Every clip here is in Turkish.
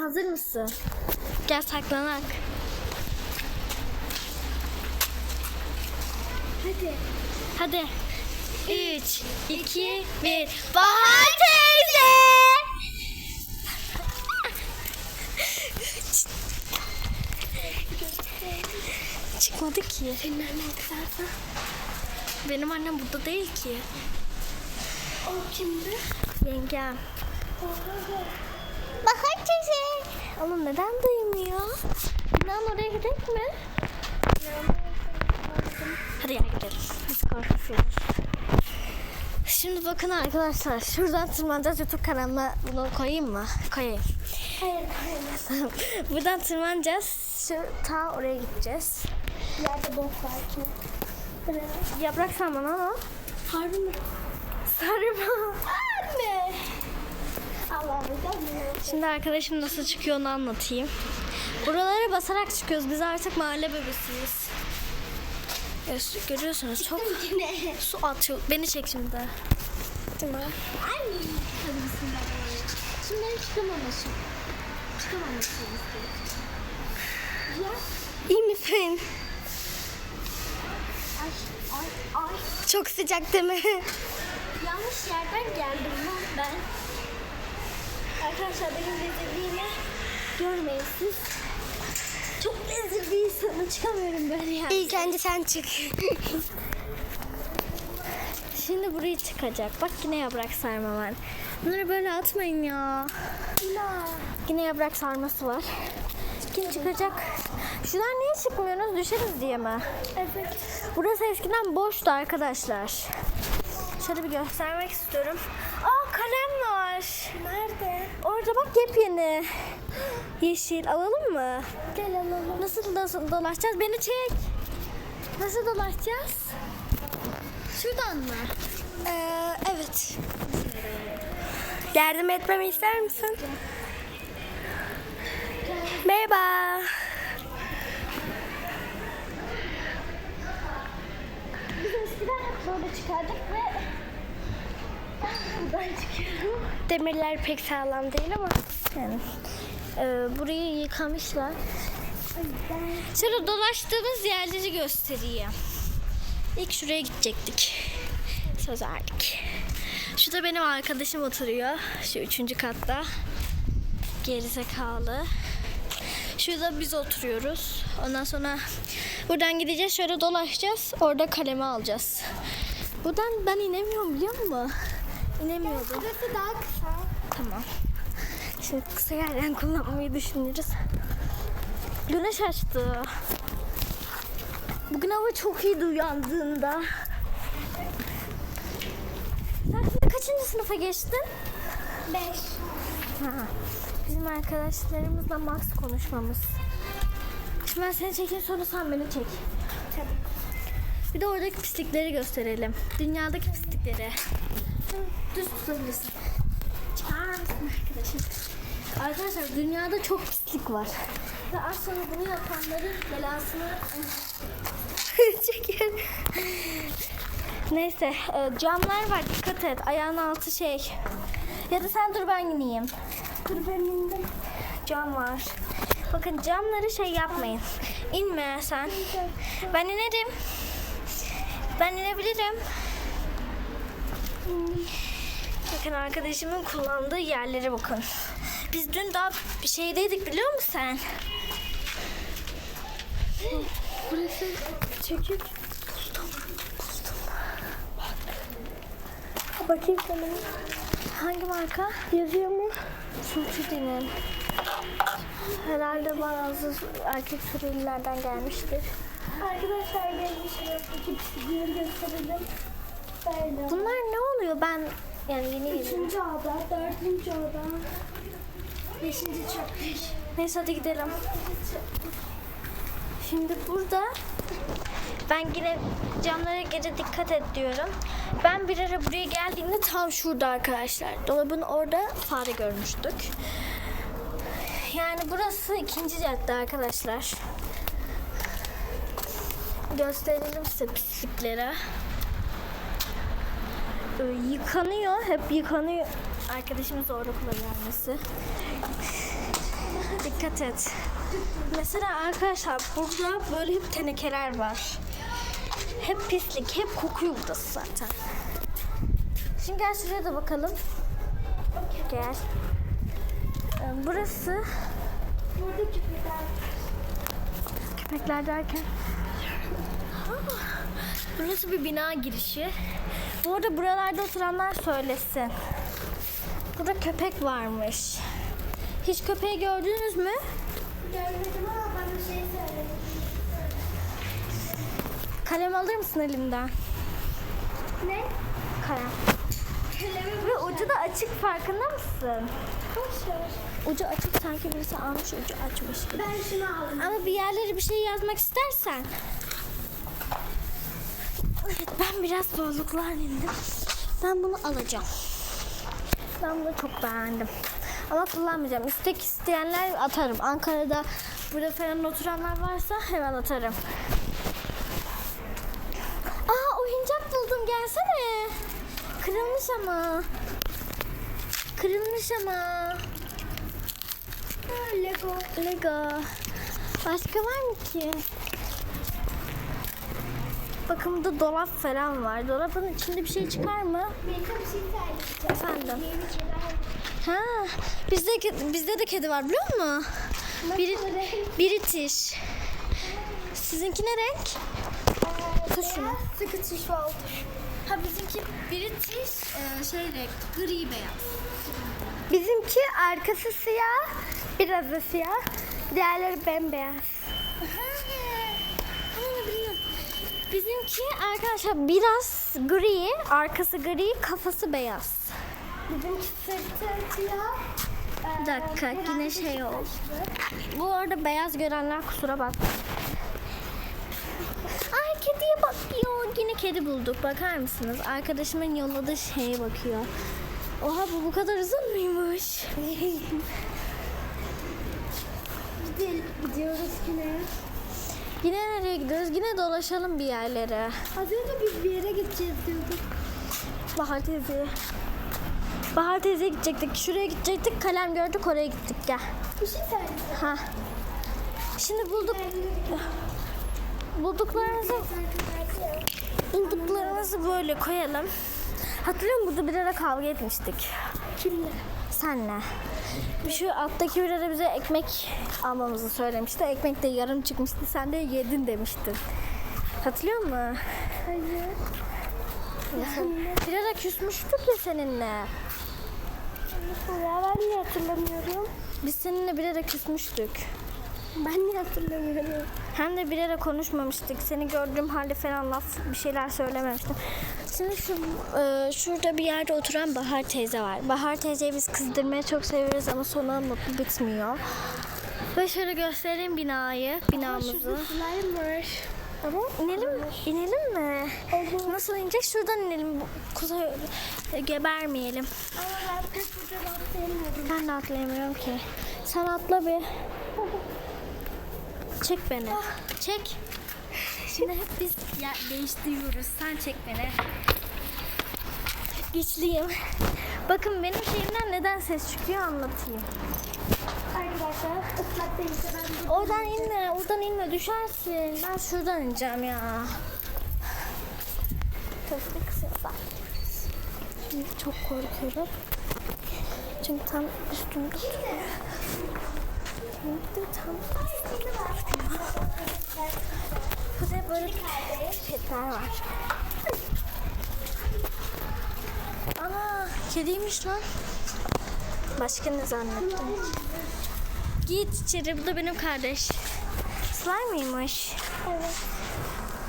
Hazır mısın? Gel saklanak. Hadi. Hadi. 3, 2, 1. Bahar teyze! Çıkmadı ki. Senin annen kızarsa Benim annem burada değil ki. o kimdi? Yengem. Oha. Bahar teyze. Oğlum neden duymuyor? Binanın oraya gidelim mi? Hadi gel gidelim. Biz korkuyoruz. Şimdi bakın arkadaşlar. Şuradan tırmanacağız. YouTube kanalıma bunu koyayım mı? Koyayım. Hayır hayır. Buradan tırmanacağız. Şu ta oraya gideceğiz. Yerde bok var ki. Buraya. Yaprak bana ama. Harbi mi? Sarma. Anne. Şimdi arkadaşım nasıl çıkıyor onu anlatayım. Buralara basarak çıkıyoruz. Biz artık mahalle bebesiyiz. Görüyorsunuz çok su atıyor. Beni çek şimdi. Tamam. Anne. Bismillah. Şimdi ben çıkamamışım. Çıkamamışım. Ya. İyi misin? Ay ay ay. Çok sıcak değil mi? Yanlış yerden geldim ben. Arkadaşlar benim rezilliğimi görmeyin siz. Çok rezil bir insanım. Çıkamıyorum böyle yani. İlk önce sen çık. Şimdi buraya çıkacak. Bak yine yaprak sarma var. Bunları böyle atmayın ya. La. Yine yaprak sarması var. Kim çıkacak? Şuradan niye çıkmıyorsunuz? Düşeriz diye mi? Evet. Burası eskiden boştu arkadaşlar. Şöyle bir göstermek istiyorum. Aa kalem var. Nerede? Orada bak yepyeni. Yeşil alalım mı? Gel alalım. Nasıl, nasıl dolaşacağız? Beni çek. Nasıl dolaşacağız? Şuradan mı? Ee, evet. Yardım etmemi ister misin? Merhaba. Biz eskiden hep böyle çıkardık ve buradan çıkıyorum. Demirler pek sağlam değil ama. Yani, e, burayı yıkamışlar. Şöyle dolaştığımız yerleri göstereyim. İlk şuraya gidecektik. Söz verdik. Şurada benim arkadaşım oturuyor. Şu üçüncü katta. Gerizekalı. Şurada biz oturuyoruz. Ondan sonra buradan gideceğiz. Şöyle dolaşacağız. Orada kalemi alacağız. Buradan ben inemiyorum biliyor musun? İnemiyordum. burası daha kısa. Tamam. Şimdi kısa yerden kullanmayı düşünürüz. Güneş açtı. Bugün hava çok iyiydi uyandığında. Sen şimdi kaçıncı sınıfa geçtin? Beş. Ha, bizim arkadaşlarımızla Max konuşmamız. Şimdi ben seni çekeyim sonra sen beni çek. Tabii. Bir de oradaki pislikleri gösterelim. Dünyadaki pislikleri. Düz tutabilirsin. Çıkar mısın arkadaşım? Arkadaşlar dünyada çok pislik var. Ve az sonra bunu yapanların belasını çekin. Neyse e, camlar var dikkat et. Ayağın altı şey. Ya da sen dur ben ineyim. Dur ben indim. Cam var. Bakın camları şey yapmayın. İnme sen. Ben inerim. Ben inebilirim. Bakın arkadaşımın kullandığı yerlere bakın. Biz dün daha bir şeydeydik biliyor musun sen? Burası çekik. Bakayım sana. Hangi marka? Yazıyor mu? Sulçudi'nin. Herhalde bazı erkek Suriyelilerden gelmiştir. Arkadaşlar iki pislikleri gösterelim. Böyle. Bunlar ne oluyor? Ben yani yeni. Üçüncü oda, dördüncü oda. Beşinci çöpmüş. Neyse hadi gidelim. Şimdi burada ben yine camlara gece dikkat et diyorum. Ben bir ara buraya geldiğimde tam şurada arkadaşlar. Dolabın orada fare görmüştük. Yani burası ikinci cadde arkadaşlar. Gösterelim size pislikleri. Ee, yıkanıyor. Hep yıkanıyor. Arkadaşımız kullanıyor annesi. dikkat et. Mesela arkadaşlar burada böyle hep tenekeler var. Hep pislik, hep kokuyor burası zaten. Şimdi gel şuraya da bakalım. Gel. Ee, Burası Burada köpekler. köpekler derken. Burası bir bina girişi. Bu arada buralarda oturanlar söylesin. Burada köpek varmış. Hiç köpeği gördünüz mü? Görmedim ama bana bir şey söyledi. Kalem alır mısın elimden? Ne? Kalem. Kalemi Ve ucu da açık farkında mısın? Ucu açık sanki birisi almış ucu açmış gibi. Ben şunu aldım. Ama bir yerlere bir şey yazmak istersen. Evet ben biraz zorluklar indim. Ben bunu alacağım. Ben bunu çok beğendim. Ama kullanmayacağım. İstek isteyenler atarım. Ankara'da burada falan oturanlar varsa hemen atarım. Aa oyuncak buldum gelsene. Kırılmış ama. Kırılmış ama. Lego. Lego. Başka var mı ki? Bakın burada dolap falan var. Dolabın içinde bir şey çıkar mı? Efendim. Ha, bizde bizde de kedi var biliyor musun? Biri, British. Sizinki ne renk? Tut şunu. Sıkı tuş oldu. Ha bizimki British e, şey renk gri beyaz. Bizimki arkası siyah, biraz da siyah. Diğerleri bembeyaz. Bizimki arkadaşlar biraz gri, arkası gri, kafası beyaz. Bizimki sırtı siyah. Bir dakika yine şey oldu. Bu arada beyaz görenler kusura bak. Ay kediye bakıyor. Yine kedi bulduk. Bakar mısınız? Arkadaşımın yolladığı şeye bakıyor. Oha bu bu kadar uzun muymuş? Gidiyoruz yine. Yine nereye gidiyoruz? Yine dolaşalım bir yerlere. Az önce biz bir yere gideceğiz diyorduk. Bahar teyze. Bahar teyzeye gidecektik. Şuraya gidecektik. Kalem gördük oraya gittik. Gel. Bir şey söyleyeceğim. Ha. Şimdi bulduk. Bulduklarımızı bulduklarımızı böyle koyalım. Hatırlıyor musun? Burada bir ara kavga etmiştik. Kimle? Senle. Şu alttaki bir ara bize ekmek almamızı söylemişti. Ekmek de yarım çıkmıştı. Sen de yedin demiştin. Hatırlıyor musun? Hayır. Bir ara küsmüştük ya seninle. Ya ben niye hatırlamıyorum? Biz seninle bir ara küsmüştük. Ben niye hatırlamıyorum? Hem de bir ara konuşmamıştık. Seni gördüğüm halde falan laf bir şeyler söylememiştim. Şimdi şu e, şurada bir yerde oturan Bahar teyze var. Bahar teyzeyi biz kızdırmaya çok seviyoruz ama sonu mutlu bitmiyor. Ve şöyle göstereyim binayı, binamızı. var. Ama İnelim, inelim mi? Olur. Nasıl inecek? Şuradan inelim. Kuzey gebermeyelim. ama ben pek buradan atlayamıyorum. Ben de atlayamıyorum ki. Sen atla bir. Çek beni. Çek. Şimdi hep biz yer değiştiriyoruz. Sen çek beni. Güçlüyüm. Bakın benim şeyimden neden ses çıkıyor anlatayım. Arkadaşlar ıslak değilse ben Oradan inme, oradan inme düşersin. Ben şuradan ineceğim ya. Sesini kısıyorlar. Şimdi çok korkuyorum. Çünkü tam üstümde Kuzey böyle petler var. Ana kediymiş lan. Başka ne zannettim? Git içeri bu da benim kardeş. Slime mıymış? Evet.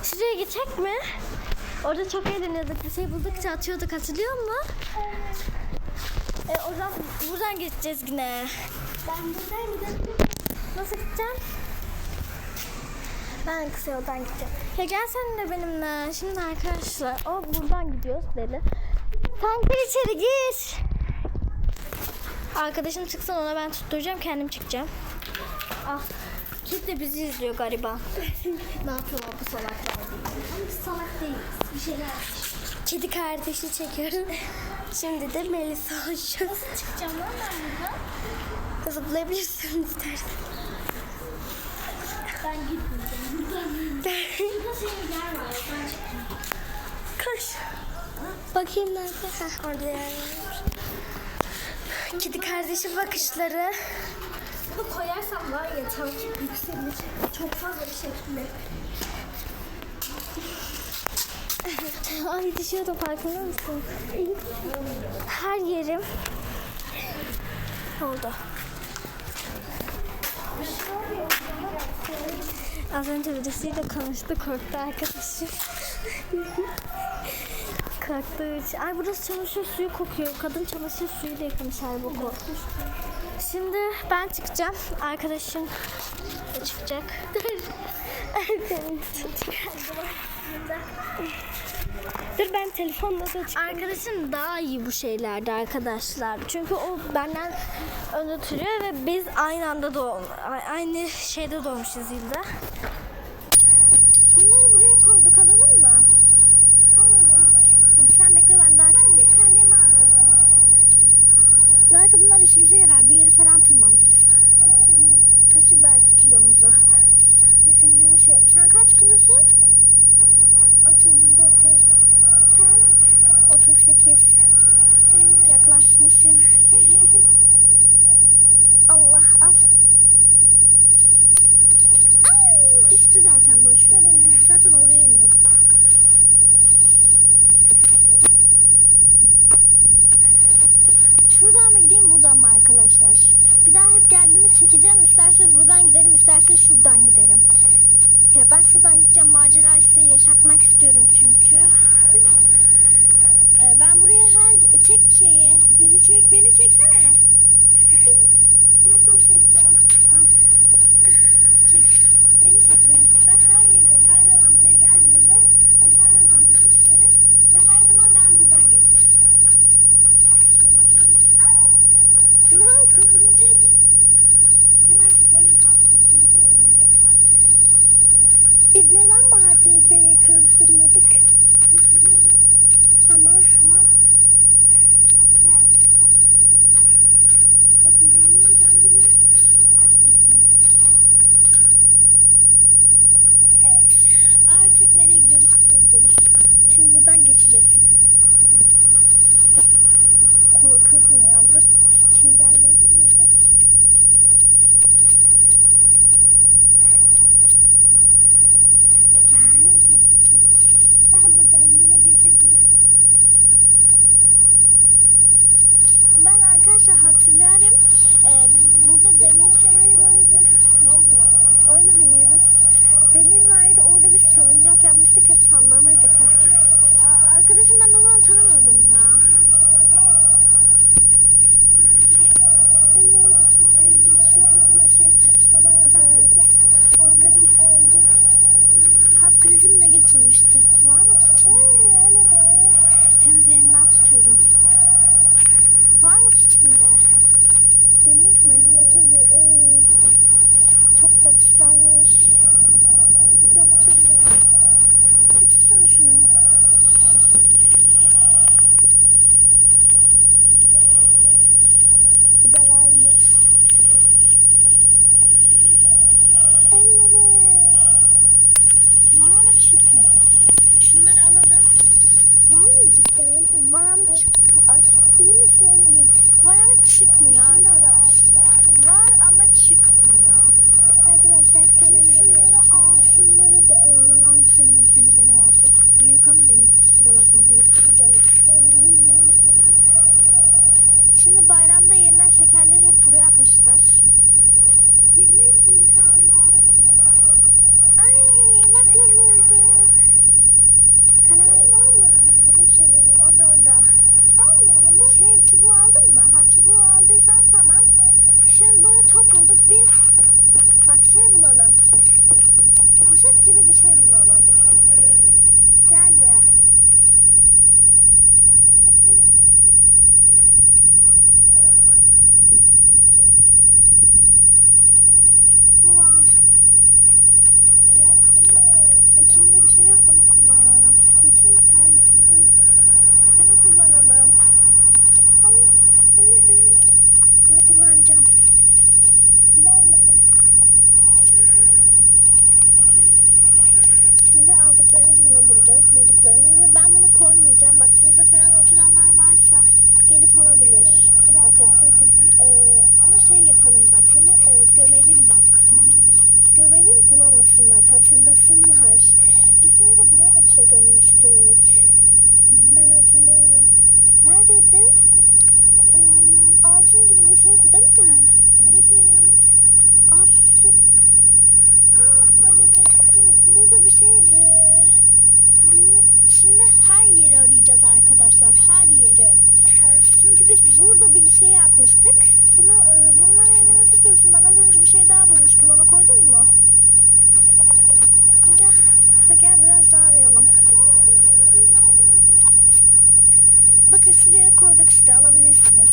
Şuraya gidecek mi? Orada çok eğleniyorduk. Bir şey buldukça atıyorduk hatırlıyor musun? E, oradan, buradan geçeceğiz yine. Ben buradan gidelim. Nasıl gideceğim? Ben kısa yoldan gideceğim. Ya gel sen de benimle. Şimdi arkadaşlar o buradan gidiyoruz deli. Sen gir içeri gir. Arkadaşım çıksın ona ben tutturacağım kendim çıkacağım. Ah. Kit de bizi izliyor gariban. ne yapıyor bu salaklar. Salak değil. Bir şeyler. Kedi kardeşi çekiyorum. Şimdi de Melisa olacağız. Çıkacağım lan ben buradan. Zıplayabilirsin istersen. Ben gitmeyeceğim. Buradan. Şurada senin yer var. Ben çekeyim. Koş. Bakayım nerede? Heh, orada yer var. Kedi kardeşim bakışları. Bunu koyarsam var ya takip yükselir. Çok fazla bir şekilde. Ay düşüyordum farkında mısın? Her yerim oldu. Az önce birisiyle konuştu korktu arkadaşım. Korktuğu için. Ay burası çamaşır suyu kokuyor. Kadın çamaşır suyuyla yıkamış her boku. Şimdi ben çıkacağım. Arkadaşım da çıkacak. Dur ben telefonla da çıkayım. Arkadaşım daha iyi bu şeylerde arkadaşlar. Çünkü o benden önde oturuyor ve biz aynı anda doğum, aynı şeyde doğmuşuz yılda. Bunları buraya koyduk alalım mı? Alalım. Sen bekle ben daha Hadi kalemi alalım. Belki bunlar işimize yarar. Bir yeri falan tırmanırız. Taşır belki kilomuzu. Düşündüğüm şey. Sen kaç kilosun? 39. Sen? 38. Yaklaşmışım. Allah al. Ay düştü zaten boş ver. Zaten oraya iniyorduk. Şuradan mı gideyim buradan mı arkadaşlar? Bir daha hep geldiğinde çekeceğim. İsterseniz buradan giderim, isterseniz şuradan giderim. Ya ben şuradan gideceğim. Macera size yaşatmak istiyorum çünkü. Ee, ben buraya her çek şeyi, bizi çek, beni çeksene. Nasıl çekeceğim? Al. Çek. Beni çek beni. Ben her yere, her zaman buraya geldiğimde biz her zaman buraya çıkarız ve her zaman ben buradan geçerim. Ne oldu? Örümcek. Hemen gitmem lazım çünkü örümcek var. Biz neden Bahar teyzeyi kızdırmadık? Kızdırıyorduk. Ama... Ama... Bakın benim buradan biri taş düşmüş. Evet. Artık nereye gidiyoruz? Gidiyoruz. Şimdi buradan geçeceğiz. Korkuyorum ya. Burası çingenli değil miydi? Gel. Ben buradan yine geçebilirim. Ben arkadaşlar hatırlarım. Ee, burada demir vardı. Oyun oynuyoruz. Demir vardı. Orada bir salıncak yapmıştık. Hep sallanırdık. Ha. Arkadaşım ben o zaman tanımadım ya. Var mı ki içinde? Deneyik mi? Otur bir. Ey. Çok da pislenmiş. Yoktur ya. Bir tutsana şunu. Bir de varmış. Elle be. Var ama çıkmıyor. Şunları alalım. Var mı cidden? Var ama çık. Ay iyi misin? İyiyim. Var ama çıkmıyor arkadaşlar. Var ama çıkmıyor. Arkadaşlar kalemleri şunları al, şunları da alalım. Al bu senin olsun, bu benim olsun. Büyük ama benim kusura bakma. Büyük olunca alırız. Şimdi bayramda yeniden şekerleri hep buraya atmışlar. 20 Ay bak ne buldu. Kalem. Orada orada. Almayalım. Bu şey çubuğu aldın mı? Ha çubuğu aldıysan tamam. Şimdi böyle top bulduk bir bak şey bulalım. Poşet gibi bir şey bulalım. Gel be. Gelip alabilir. Bakın. Ee, ama şey yapalım bak. Bunu e, gömelim bak. Gömelim bulamasınlar. Hatırlasınlar. Biz nerede buraya da bir şey görmüştük. Ben hatırlıyorum. Neredeydi? Ee, altın gibi bir şeydi değil mi? Evet. Aa, şu... Ah, Öyle bir... Burada bir şeydi. Şimdi her yeri arayacağız arkadaşlar. Her yeri. Çünkü biz burada bir şey yapmıştık. Bunu e, bunlar elimizde dursun. Ben az önce bir şey daha bulmuştum. Onu koydun mu? Gel. Gel biraz daha arayalım. Bakın şuraya koyduk işte alabilirsiniz.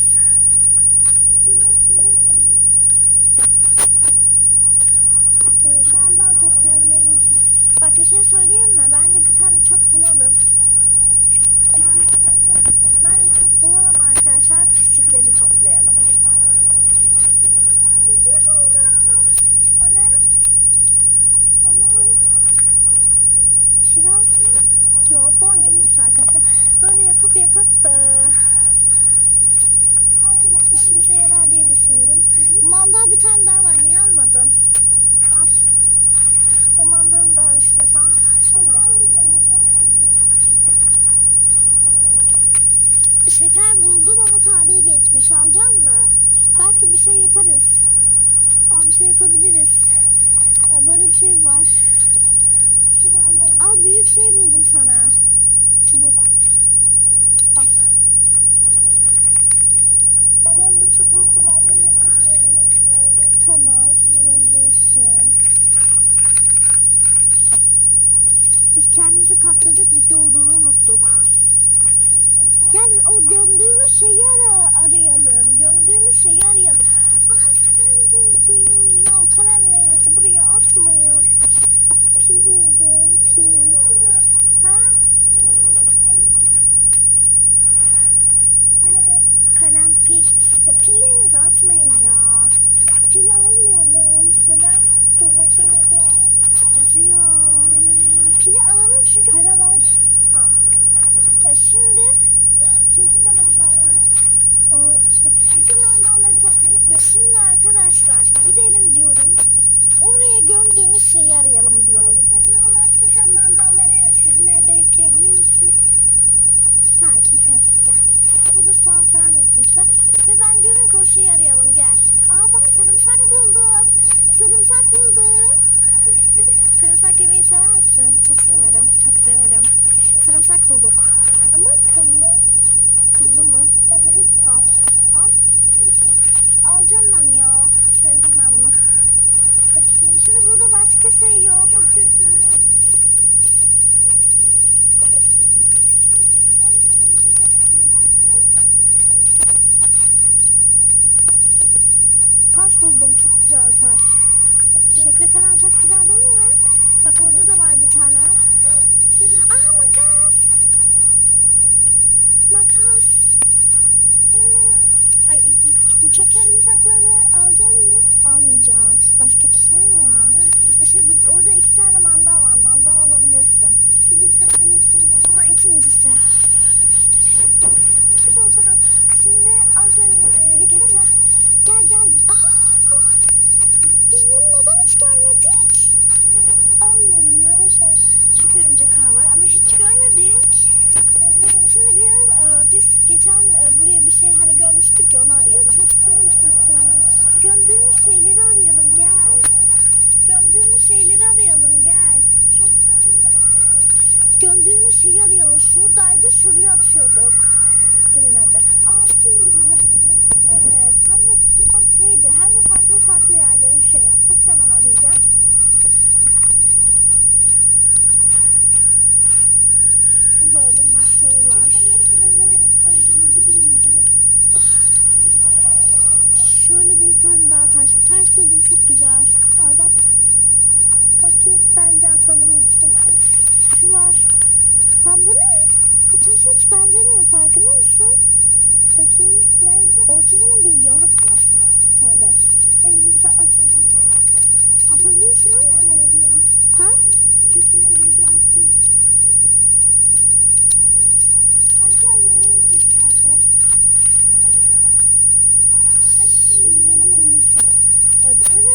Ben daha toplayalım. Bak bir şey söyleyeyim mi? Bence bir tane çöp bulalım. Bence çöp bulalım arkadaşlar. Pislikleri toplayalım. Bir şey buldum. O ne? O ne? Kiraz mı? Yok boncukmuş arkadaşlar. Böyle yapıp yapıp eee, işimize yarar diye düşünüyorum. Mandal bir tane daha var. Niye almadın? Al. O mandalı da al istiyorsan. Şimdi. Şeker buldum ama tarihi geçmiş. Alacak mı? Belki bir şey yaparız. Aa, bir şey yapabiliriz. Ya böyle bir şey var. Al büyük şey buldum sana. Çubuk. Al. ben hem bu çubuğu kullandım hem de. Tamam kullanabilirsin. Biz kendimizi kaptırdık video olduğunu unuttuk. Gel o gömdüğümüz şeyi ara- arayalım. Gömdüğümüz şeyi arayalım. Aa kalem buldum. Ya kalem neyse buraya atmayın. Pil buldum. Pil. Ha? Kalem pil. Ya pillerinizi atmayın ya. Pil almayalım. Neden? Dur bakayım yazıyor. Yazıyor. Pili alalım çünkü para var. Ha. Ya şimdi Çünkü de mandal var. o şey, Bütün mandalları toplayıp böyle. şimdi arkadaşlar gidelim diyorum. Oraya gömdüğümüz şeyi arayalım diyorum. Sen mandalları sizin evde yıkayabilir misin? Ha dakika gel. Burada soğan falan ekmişler. Ve ben diyorum ki o şeyi arayalım gel. Aa bak sarımsak buldum. Sarımsak buldum. sarımsak yemeyi sever misin? Çok severim. Çok severim. Sarımsak bulduk. Ama kıllı. Kıllı mı? Evet. Al. Al. Alacağım ben ya. Sevdim ben bunu. Şimdi burada başka şey yok. Çok kötü. Taş buldum. Çok güzel taş. Şekli falan çok güzel değil mi? Bak orada da var bir tane. Aa makas. Makas. Ay bu çok Sarımsakları alacak mı? almayacağız. Başka kişinin ya. Şey, bu- orada iki tane mandal var. Mandal alabilirsin. Bir tanesi. Bu da ikincisi. Kim olsa da şimdi az önce e, geçen gel gel. Aa. Biz bunu neden hiç görmedik? Almayalım ya boşver. Çünkü örümcek var ama hiç görmedik. Şimdi gidelim e, biz geçen e, buraya bir şey hani görmüştük ya onu arayalım. Çok sarımsak var. Gömdüğümüz şeyleri arayalım gel. Gömdüğümüz şeyleri arayalım gel. Çok Gömdüğümüz şeyi arayalım. Şuradaydı şuraya atıyorduk. Gelin hadi. altın gibi. Evet hem de biraz şeydi hem de farklı farklı yerleri şey yaptık. Hemen arayacağım. Böyle bir şey var. Şöyle bir tane daha taş. Taş buldum çok güzel. Al bak. Bakayım bence atalım gitsin. Şu var. Lan bu ne? Bu taş hiç benzemiyor farkında mısın? Bakayım nerede? Ortasında bir yarık var. Tövbe. İyisi atalım. Atabilirsin ama. Ha? Kötüye benziyor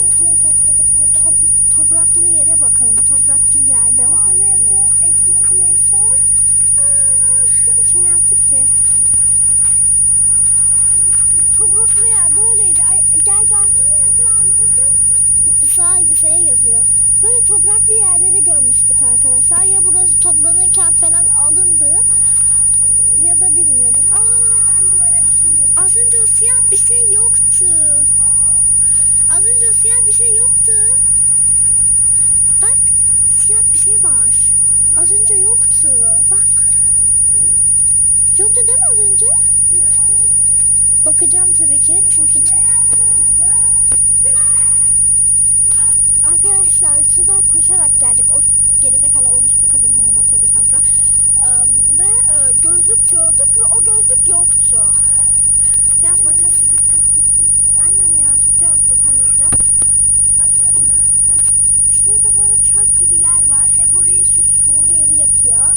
Ee, Böyle to- to- to- topraklı yere bakalım. Topraklı yerde var. Nerede? Esma Meysa. Kim yaptı ki? Topraklı yer böyleydi. Ay, gel gel. Sağ Z yazıyor. Böyle topraklı yerleri görmüştük arkadaşlar. Ya burası toplanırken falan alındı ya da bilmiyorum. Aa, şey yok. az önce o siyah bir şey yoktu. Az önce siyah bir şey yoktu. Bak siyah bir şey var. Az önce yoktu. Bak. Yoktu değil mi az önce? Bakacağım tabii ki çünkü Arkadaşlar sudan koşarak geldik. O gerizekalı orospu kadının yanına tabii Safra. Eee, ve e, gözlük gördük ve o gözlük yoktu. Biraz makas. Aynen ya çok yazdık onları. Şurada böyle çöp gibi yer var. Hep orayı şu Suriyeli yapıyor.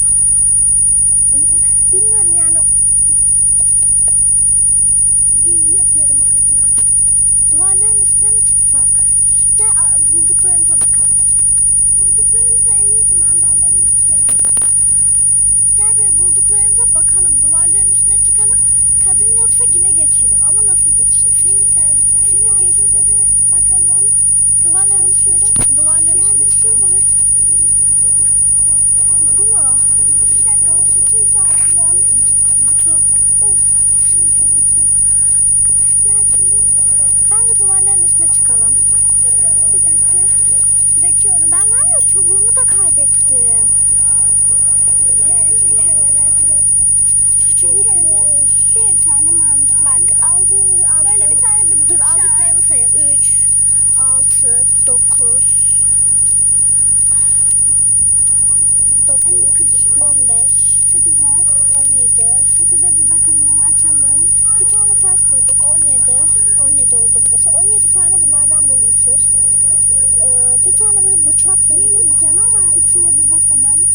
Bilmiyorum yani Büyü yapıyorum o kadına. duvarların üstüne mi çıksak? Gel bulduklarımıza bakalım. Bulduklarımızda en iyisi mandalları istiyorum. Gel böyle bulduklarımıza bakalım. Duvarların üstüne çıkalım. Kadın yoksa yine geçelim. Ama nasıl geçeceğiz? Senin, senin geçti. bakalım. Duvarların üstüne çıkalım. Duvarların üstüne bir şey çıkalım. var. Bu mu? Bir dakika o kutuysa alalım. Kutu. Bence duvarların üstüne çıkalım. Bir dakika. Döküyorum. Ben var ya çubuğumu da kaybettim. Böyle şeyler var arkadaşlar. Şu çubuk mu? bir tane mandal. Bak aldığımız aldıklarımız. Böyle bir tane bir Dur aldıklarımı sayayım. 3, 6, 9, 9, Elli kırk. 15, Sakız var. 17. Sakıza bir bakalım, açalım. Bir tane taş bulduk. 17. 17 oldu burası. 17 tane bunlardan bulmuşuz. Ee, bir tane böyle bıçak bulduk. Yemeyeceğim ama içine bir bakalım.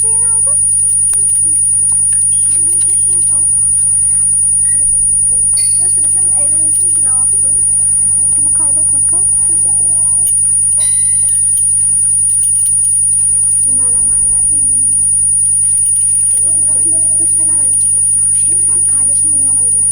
Şeyini bakalım. Burası bizim evimizin binası. Topu kaybetme kal. Teşekkürler. Bismillahirrahmanirrahim. Dur sen hemen çık. Şey var. Kardeşim uyuyor olabilir.